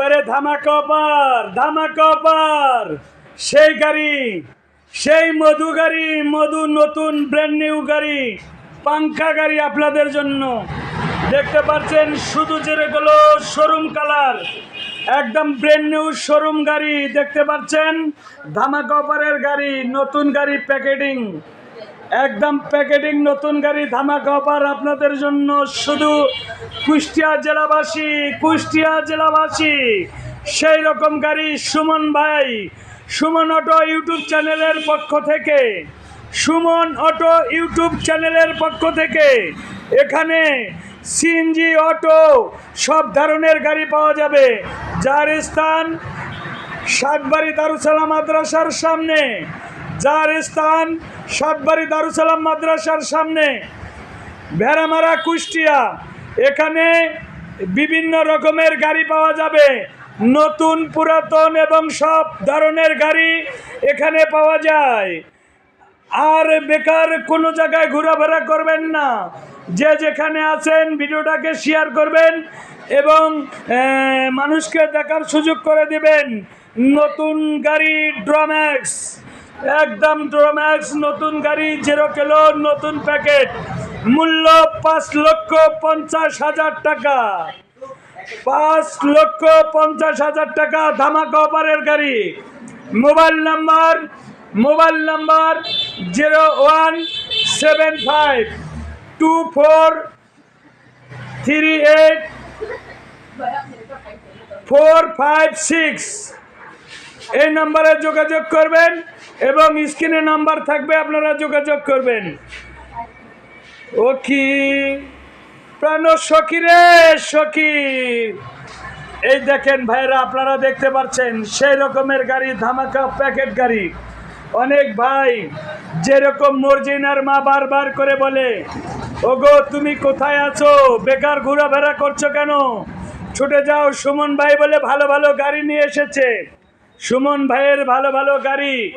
একবারে ধামাকা অফার ধামাকা অফার। সেই গাড়ি, সেই মধু গাড়ি, মধু নতুন ব্র্যান্ড নিউ গাড়ি পাঙ্খা গাড়ি আপনাদের জন্য। দেখতে পাচ্ছেন শুধু যেগুলো শোরুম কালার একদম ব্র্যান্ড নিউ শোরুম গাড়ি। দেখতে পাচ্ছেন ধামাকা অফারের গাড়ি, নতুন গাড়ি প্যাকেটিং একদম প্যাকেটিং নতুন গাড়ি ধামাকা অফার আপনাদের জন্য শুধু কুষ্টিয়া জেলাবাসী কুষ্টিয়া জেলাবাসী। সেই রকম গাড়ি সুমন ভাই, সুমন অটো ইউটিউব চ্যানেলের পক্ষ থেকে, সুমন অটো ইউটিউব চ্যানেলের পক্ষ থেকে এখানে সিএনজি, অটো, সব ধরনের গাড়ি পাওয়া যাবে। যার স্থান সাতবাড়ি দারুসালাম মাদ্রাসার সামনে। যার স্থান সাতবাড়ি দারুসালাম মাদ্রাসার সামনে। ভেড়ামারা কুষ্টিয়া। এখানে বিভিন্ন রকমের গাড়ি পাওয়া যাবে। নতুন, পুরাতন এবং সব ধরনের গাড়ি এখানে পাওয়া যায়। আর বেকার কোনো জায়গায় ঘোরাফেরা করবেন না। যে যেখানে আছেন ভিডিওটাকে শেয়ার করবেন এবং মানুষকে দেখার সুযোগ করে দিবেন। নতুন গাড়ি ড্রম্যাক্স। একদম ড্রোম্যাক্স নতুন গাড়ি জিরো কিলো নতুন প্যাকেট মূল্য পাঁচ লক্ষ পঞ্চাশ হাজার টাকা। পাঁচ লক্ষ পঞ্চাশ হাজার টাকা ধামাকা অপারের গাড়ি। Mobile number mobile number zero one seven five two four three eight four five six এই নাম্বারে যোগাযোগ করবেন। এবং স্ক্রিনে নাম্বার থাকবে, আপনারা যোগাযোগ করবেন। ও কি প্রাণ সখী রে সখী এই দেখেন ভাইরা, আপনারা দেখতে পাচ্ছেন, সেই রকমের গাড়ি, ধামাকা প্যাকেট গাড়ি। অনেক ভাই যেরকম মর্জিনার মা বারবার করে বলে, ওগো, তুমি কোথায় আছো? বেকার ঘোরাফেরা করছ কেন? ছুটে যাও সুমন ভাই বলে ভালো ভালো গাড়ি নিয়ে এসেছে। সুমন ভাইয়ের ভালো ভালো গাড়ি।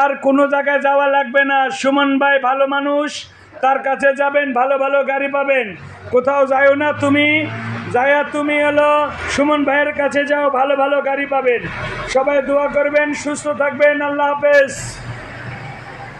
আর কোনো জায়গায় যাওয়া লাগবে না। সুমন ভাই ভালো মানুষ, তার কাছে যাবেন, ভালো ভালো গাড়ি পাবেন। কোথাও যাও না তুমি। যায়া তুমি এলো, সুমন ভাইয়ের কাছে যাও, ভালো ভালো গাড়ি পাবেন। সবাই দোয়া করবেন, সুস্থ থাকবেন। আল্লাহ হাফেজ।